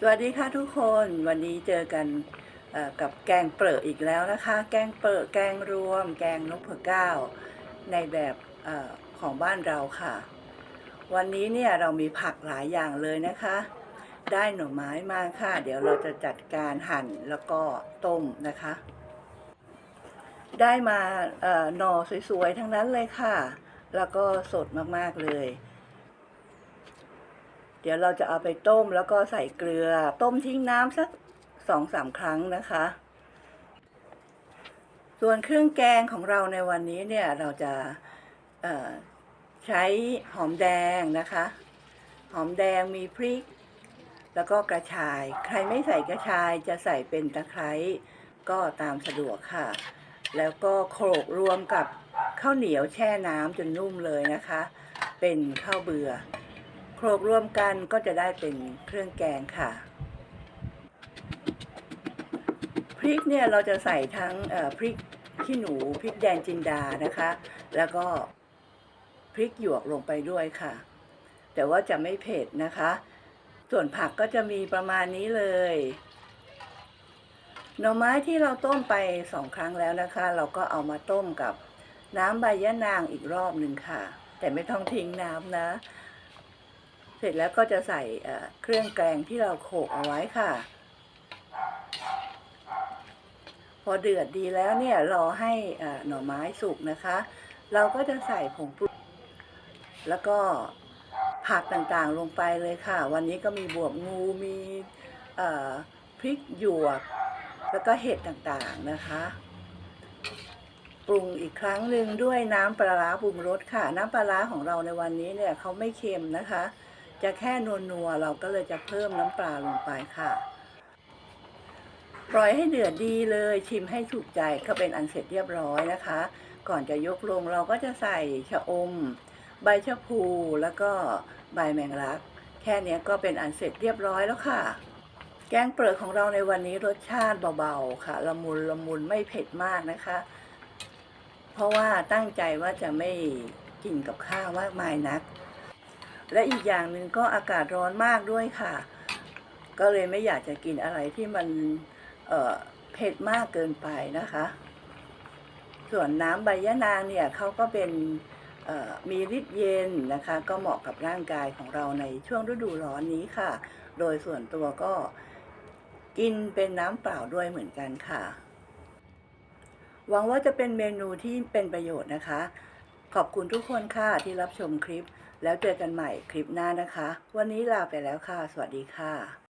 สวัสดีค่ะทุกคนวันนี้เจอกันกับแกงเปรอะอีกแล้วนะคะ แกงเปรอะแกงรวม แกงนกเผือกเก้าในแบบอของบ้านเราค่ะ วันนี้เนี่ยเรามีผักหลายอย่างเลยนะคะ ได้หน่อไม้มาค่ะ เดี๋ยวเราจะจัดการหั่นแล้วก็ต้มนะคะ ได้มาหน่อสวยๆทั้งนั้นเลยค่ะ แล้วก็สดมากๆเลย เดี๋ยวเราจะเอาไปต้มแล้วก็ใส่เกลือ ต้มทิ้งน้ำสักสองสามครั้งนะคะ ส่วนเครื่องแกงของเราในวันนี้เนี่ยเราจะใช้หอมแดงนะคะ หอมแดงมีพริก แล้วก็กระชาย ใครไม่ใส่กระชายจะใส่เป็นตะไคร้ก็ตามสะดวกค่ะ แล้วก็โขลกรวมกับข้าวเหนียวแช่น้ำจนนุ่มเลยนะคะ เป็นข้าวเบื่อ โขลกรวมกันก็จะได้เป็นเครื่องแกงค่ะ พริกเนี่ยเราจะใส่ทั้งพริกขี้หนูพริกแดงจินดานะคะ แล้วก็พริกหยวกลงไปด้วยค่ะ แต่ว่าจะไม่เผ็ดนะคะ ส่วนผักก็จะมีประมาณนี้เลยหน่อไม้ที่เราต้มไปสองครั้งแล้วนะคะ เราก็เอามาต้มกับน้ำใบยะนางอีกรอบหนึ่งค่ะ แต่ไม่ต้องทิ้งน้ำนะ เสร็จแล้วก็จะใส่เครื่องแกงที่เราโขลกเอาไว้ค่ะ พอเดือดดีแล้วเนี่ยรอให้หน่อไม้สุกนะคะ เราก็จะใส่ผงปรุงแล้วก็ผักต่างๆลงไปเลยค่ะ วันนี้ก็มีบวบงูมีพริกหยวก แล้วก็เห็ดต่างๆนะคะ ปรุงอีกครั้งหนึ่งด้วยน้ำปลาร้าปรุงรสค่ะ น้ำปลาร้าของเราในวันนี้เนี่ยเขาไม่เค็มนะคะ จะแค่นัวๆเราก็เลยจะเพิ่มน้ำปลาลงไปค่ะ ปล่อยให้เดือดดีเลยชิมให้ถูกใจก็เป็นอันเสร็จเรียบร้อยนะคะ ก่อนจะยกลงเราก็จะใส่ชะอม ใบชะพูแล้วก็ใบแมงลัก แค่นี้ก็เป็นอันเสร็จเรียบร้อยแล้วค่ะ แกงเปลือกของเราในวันนี้รสชาติเบาๆค่ะละมุนละมุนไม่เผ็ดมากนะคะ เพราะว่าตั้งใจว่าจะไม่กินกับข้าวมากมายนัก และอีกอย่างหนึ่งก็อากาศร้อนมากด้วยค่ะ ก็เลยไม่อยากจะกินอะไรที่มันเเผ็ดมากเกินไปนะคะ ส่วนน้ำใบยะนางเนี่ยเขาก็เป็นมีฤทธิ์เย็นนะคะ ก็เหมาะกับร่างกายของเราในช่วงฤดูร้อนนี้ค่ะ โดยส่วนตัวก็กินเป็นน้ำเปล่าด้วยเหมือนกันค่ะ หวังว่าจะเป็นเมนูที่เป็นประโยชน์นะคะ ขอบคุณทุกคนค่ะที่รับชมคลิป แล้วเจอกันใหม่คลิปหน้านะคะ วันนี้ลาไปแล้วค่ะ สวัสดีค่ะ